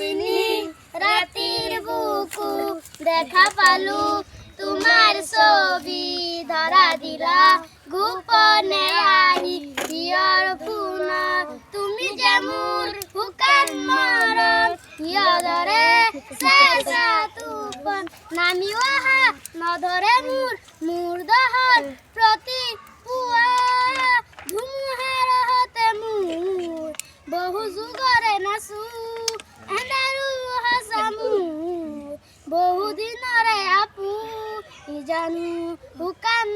হাসিনি রাতির বুকু দেখা পালু। তোমার ছবি ধরা দিলা, গোপনে আহি হিয়র পুনা তুমি যেমন হুকান মরম হিয়দরে শেষা তুফান। নামি ওহা নধরে মুর মুর দহর প্রতি পুয়া। ধুমুহার হতে মুর বহু যুগরে নাচু এন্দারু হাসামু বহু দিনরে আপু জানু হুকান